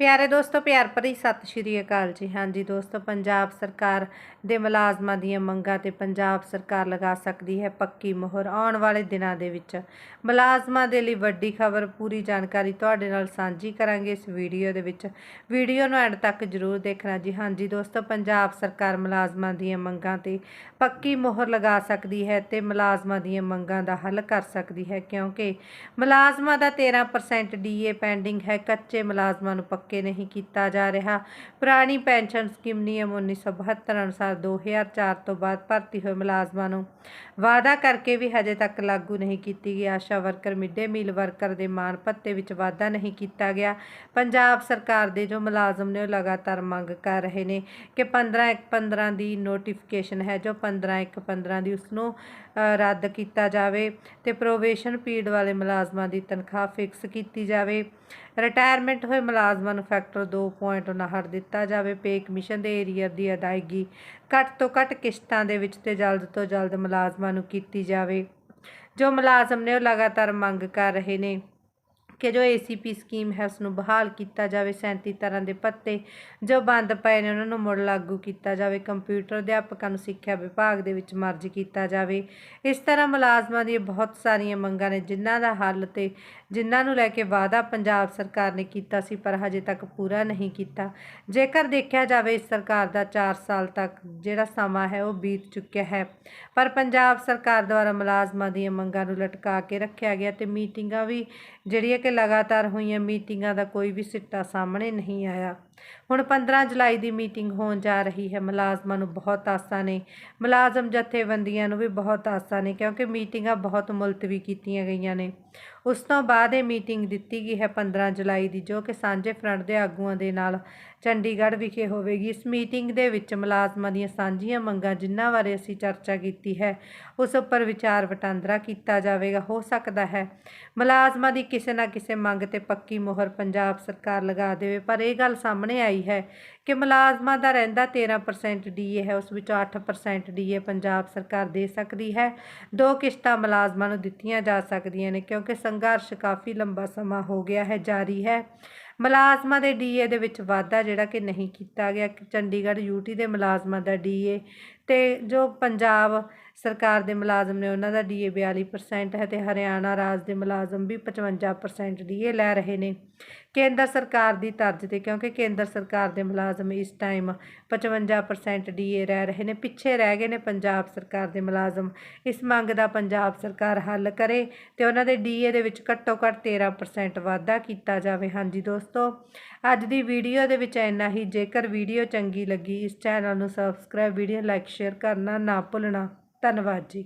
ਪਿਆਰੇ ਦੋਸਤੋ, ਪਿਆਰ ਭਰੀ ਸਤਿ ਸ਼੍ਰੀ ਅਕਾਲ ਜੀ। ਹਾਂਜੀ ਦੋਸਤੋ, ਪੰਜਾਬ ਸਰਕਾਰ ਦੇ ਮੁਲਾਜ਼ਮਾਂ ਦੀਆਂ ਮੰਗਾਂ ਤੇ ਪੰਜਾਬ ਸਰਕਾਰ ਲਗਾ ਸਕਦੀ ਹੈ ਪੱਕੀ ਮੋਹਰ ਆਉਣ ਵਾਲੇ ਦਿਨਾਂ ਦੇ ਵਿੱਚ। ਮੁਲਾਜ਼ਮਾਂ ਦੇ ਲਈ ਵੱਡੀ ਖਬਰ, ਪੂਰੀ ਜਾਣਕਾਰੀ ਤੁਹਾਡੇ ਨਾਲ ਸਾਂਝੀ ਕਰਾਂਗੇ ਇਸ ਵੀਡੀਓ ਦੇ ਵਿੱਚ। ਵੀਡੀਓ ਨੂੰ ਐਂਡ ਤੱਕ ਜ਼ਰੂਰ ਦੇਖਣਾ ਜੀ। ਹਾਂਜੀ ਦੋਸਤੋ, ਪੰਜਾਬ ਸਰਕਾਰ ਮੁਲਾਜ਼ਮਾਂ ਦੀਆਂ ਮੰਗਾਂ ਤੇ ਪੱਕੀ ਮੋਹਰ ਲਗਾ ਸਕਦੀ ਹੈ ਤੇ ਮੁਲਾਜ਼ਮਾਂ ਦੀਆਂ ਮੰਗਾਂ ਦਾ ਹੱਲ ਕਰ ਸਕਦੀ ਹੈ ਕਿਉਂਕਿ ਮੁਲਾਜ਼ਮਾਂ ਦਾ 13% ਡੀਏ ਪੈਂਡਿੰਗ ਹੈ। ਕੱਚੇ ਮੁਲਾਜ਼ਮਾਂ ਨੂੰ ਪੱਕੇ ਨਹੀਂ ਕੀਤਾ ਜਾ ਰਿਹਾ। ਪੁਰਾਣੀ ਪੈਨਸ਼ਨ ਸਕੀਮ ਨਿਯਮ 1972 ਅਨੁਸਾਰ 2004 ਤੋਂ ਬਾਅਦ ਭਰਤੀ ਹੋਏ ਮੁਲਾਜ਼ਮਾਂ ਨੂੰ ਵਾਅਦਾ ਕਰਕੇ ਵੀ ਹਜੇ ਤੱਕ ਲਾਗੂ ਨਹੀਂ ਕੀਤੀ ਗਈ। ASHA worker midday meal worker ਦੇ ਮਾਣ ਭੱਤੇ ਵਿੱਚ ਵਾਅਦਾ ਨਹੀਂ ਕੀਤਾ ਗਿਆ। ਪੰਜਾਬ ਸਰਕਾਰ ਦੇ ਜੋ ਮੁਲਾਜ਼ਮ ਨੇ ਉਹ ਲਗਾਤਾਰ ਮੰਗ ਕਰ ਰਹੇ ਨੇ ਕਿ 15 ਇੱਕ 15 ਦੀ ਨੋਟੀਫਿਕੇਸ਼ਨ ਹੈ, ਜੋ 15 ਇੱਕ 15 ਦੀ ਉਸ ਨੂੰ ਰੱਦ ਕੀਤਾ ਜਾਵੇ ਤੇ ਪ੍ਰੋਬੇਸ਼ਨ ਪੀਰੀਅਡ ਵਾਲੇ ਮੁਲਾਜ਼ਮਾਂ ਦੀ ਤਨਖਾਹ ਫਿਕਸ ਕੀਤੀ ਜਾਵੇ। ਰਿਟਾਇਰਮੈਂਟ ਹੋਏ ਮੁਲਾਜ਼ਮਾਂ ਨੂੰ ਫੈਕਟਰ 2.59 ਦਿੱਤਾ ਜਾਵੇ। ਪੇ ਕਮਿਸ਼ਨ ਦੇ ਏਰੀਅਰ ਦੀ ਅਦਾਇਗੀ ਘੱਟ ਤੋਂ ਘੱਟ ਕਿਸ਼ਤਾਂ ਦੇ ਵਿੱਚ ਤੇ ਜਲਦ ਤੋਂ ਜਲਦ ਮੁਲਾਜ਼ਮਾਂ ਨੂੰ ਕੀਤੀ ਜਾਵੇ। ਜੋ ਮੁਲਾਜ਼ਮ ਨੇ ਉਹ ਲਗਾਤਾਰ ਮੰਗ ਕਰ ਰਹੇ ਨੇ। ਕਿ ਜੋ ਏਸੀਪੀ ਸਕੀਮ ਹੈ ਉਸ ਨੂੰ ਬਹਾਲ ਕੀਤਾ ਜਾਵੇ 37 ਤਰ੍ਹਾਂ ਦੇ ਪੱਤੇ ਜੋ ਬੰਦ ਪਏ ਨੇ, ਉਹਨਾਂ ਨੂੰ ਮੁੜ ਲਾਗੂ ਕੀਤਾ ਜਾਵੇ ਕੰਪਿਊਟਰ ਅਧਿਆਪਕਾਂ ਨੂੰ ਸਿੱਖਿਆ ਵਿਭਾਗ ਦੇ ਵਿੱਚ ਮਰਜ ਕੀਤਾ ਜਾਵੇ। ਇਸ ਤਰ੍ਹਾਂ ਮੁਲਾਜ਼ਮਾਂ ਦੀਆਂ ਬਹੁਤ ਸਾਰੀਆਂ ਮੰਗਾਂ ਨੇ, ਜਿਨ੍ਹਾਂ ਦਾ ਹੱਲ ਤੇ ਜਿਨ੍ਹਾਂ ਨੂੰ ਲੈ ਕੇ ਵਾਅਦਾ ਪੰਜਾਬ ਸਰਕਾਰ ਨੇ ਕੀਤਾ ਸੀ, ਪਰ ਹਜੇ ਤੱਕ ਪੂਰਾ ਨਹੀਂ ਕੀਤਾ। ਜੇਕਰ ਦੇਖਿਆ ਜਾਵੇ, ਇਸ ਸਰਕਾਰ ਦਾ 4 ਸਾਲ ਤੱਕ ਜਿਹੜਾ ਸਮਾਂ ਹੈ, ਉਹ ਬੀਤ ਚੁੱਕਿਆ ਹੈ। ਪਰ ਪੰਜਾਬ ਸਰਕਾਰ ਦੁਆਰਾ ਮੁਲਾਜ਼ਮਾਂ ਦੀਆਂ ਮੰਗਾਂ ਨੂੰ ਲਟਕਾ ਕੇ ਰੱਖਿਆ ਗਿਆ ਤੇ ਮੀਟਿੰਗਾਂ ਵੀ ਜਿਹੜੀਆਂ ਕਿ ਲਗਾਤਾਰ ਹੋਈਆਂ ਮੀਟਿੰਗਾਂ ਦਾ ਕੋਈ ਵੀ ਸਿੱਟਾ ਸਾਹਮਣੇ ਨਹੀਂ ਆਇਆ। ਹੁਣ 15 ਜੁਲਾਈ ਦੀ ਮੀਟਿੰਗ ਹੋਣ ਜਾ ਰਹੀ ਹੈ। ਮੁਲਾਜ਼ਮਾਂ ਨੂੰ ਬਹੁਤ ਆਸਾਂ ਨੇ। ਮੁਲਾਜ਼ਮ ਜਥੇਬੰਦੀਆਂ ਨੂੰ ਵੀ ਬਹੁਤ ਆਸਾਂ ਨੇ ਕਿਉਂਕਿ ਮੀਟਿੰਗਾਂ ਬਹੁਤ ਮੁਲਤਵੀ ਕੀਤੀਆਂ ਗਈਆਂ ਨੇ। ਉਸ ਤੋਂ ਬਾਅਦ ਇਹ ਮੀਟਿੰਗ ਦਿੱਤੀ ਗਈ ਹੈ 15 ਜੁਲਾਈ ਦੀ, ਜੋ ਕਿ ਸਾਂਝੇ ਫਰੰਟ ਦੇ ਆਗੂਆਂ ਦੇ ਨਾਲ ਚੰਡੀਗੜ੍ਹ ਵਿਖੇ ਹੋਵੇਗੀ। ਇਸ ਮੀਟਿੰਗ ਦੇ ਵਿੱਚ ਮੁਲਾਜ਼ਮਾਂ ਦੀਆਂ ਸਾਂਝੀਆਂ ਮੰਗਾਂ ਜਿਨ੍ਹਾਂ ਬਾਰੇ ਅਸੀਂ ਚਰਚਾ ਕੀਤੀ ਹੈ, ਉਸ ਉੱਪਰ ਵਿਚਾਰ ਵਟਾਂਦਰਾ ਕੀਤਾ ਜਾਵੇਗਾ। ਹੋ ਸਕਦਾ ਹੈ ਮੁਲਾਜ਼ਮਾਂ ਦੀ ਕਿਸੇ ਨਾ ਕਿਸੇ ਮੰਗ ਤੇ ਪੱਕੀ ਮੋਹਰ ਪੰਜਾਬ ਸਰਕਾਰ ਲਗਾ ਦੇਵੇ, ਪਰ ਇਹ ਗੱਲ ਸਾਹਮਣੇ ਆਈ ਹੈ ਕਿ ਮੁਲਾਜ਼ਮਾਂ ਦਾ ਰਹਿੰਦਾ 13% ਡੀਏ ਹੈ, ਉਸ ਵਿੱਚੋਂ 8% ਡੀਏ ਪੰਜਾਬ ਸਰਕਾਰ ਦੇ ਸਕਦੀ ਹੈ। ਦੋ ਕਿਸ਼ਤਾਂ ਮੁਲਾਜ਼ਮਾਂ ਨੂੰ ਦਿੱਤੀਆਂ ਜਾ ਸਕਦੀਆਂ ਨੇ ਕਿਉਂਕਿ ਸੰਘਰਸ਼ ਕਾਫੀ ਲੰਬਾ ਸਮਾਂ ਹੋ ਗਿਆ ਹੈ, ਜਾਰੀ ਹੈ। ਮੁਲਾਜ਼ਮਾਂ ਦੇ ਡੀਏ ਦੇ ਵਿੱਚ ਵਾਧਾ ਜਿਹੜਾ ਕਿ ਨਹੀਂ ਕੀਤਾ ਗਿਆ। ਚੰਡੀਗੜ੍ਹ ਯੂਟੀ ਦੇ ਮੁਲਾਜ਼ਮਾਂ ਦਾ ਡੀਏ ਤੇ ਜੋ ਪੰਜਾਬ ਸਰਕਾਰ ਦੇ ਮੁਲਾਜ਼ਮ ਨੇ ਉਹਨਾਂ ਦਾ ਡੀਏ 42% ਹੈ ਤੇ ਹਰਿਆਣਾ ਰਾਜ ਦੇ ਮੁਲਾਜ਼ਮ ਵੀ 55% ਡੀਏ ਲੈ ਰਹੇ ਨੇ। ਕੇਂਦਰ ਸਰਕਾਰ ਦੀ ਤਰਜ਼ ਤੇ ਕਿਉਂਕਿ ਕੇਂਦਰ ਸਰਕਾਰ ਦੇ ਮੁਲਾਜ਼ਮ ਇਸ ਟਾਈਮ 55% ਡੀਏ ਰਹਿ ਰਹੇ ਨੇ, ਪਿੱਛੇ ਰਹਿ ਗਏ ਨੇ ਪੰਜਾਬ ਸਰਕਾਰ ਦੇ ਮੁਲਾਜ਼ਮ। ਇਸ ਮੰਗ ਦਾ ਪੰਜਾਬ ਸਰਕਾਰ ਹੱਲ ਕਰੇ ਤੇ ਉਹਨਾਂ ਦੇ ਡੀਏ ਦੇ ਵਿੱਚ ਘੱਟੋ ਘੱਟ 13% ਵਾਧਾ ਕੀਤਾ ਜਾਵੇ। ਹਾਂਜੀ ਦੋਸਤੋ, ਅੱਜ ਦੀ ਵੀਡੀਓ ਦੇ ਵਿੱਚ ਇੰਨਾ ਹੀ। ਜੇਕਰ ਵੀਡੀਓ ਚੰਗੀ ਲੱਗੀ, ਇਸ ਚੈਨਲ ਨੂੰ ਸਬਸਕ੍ਰਾਈਬ ਵੀਡੀਓ ਲਾਈਕ ਸ਼ੇਅਰ ਕਰਨਾ ਨਾ ਭੁੱਲਣਾ। ਧੰਨਵਾਦ ਜੀ।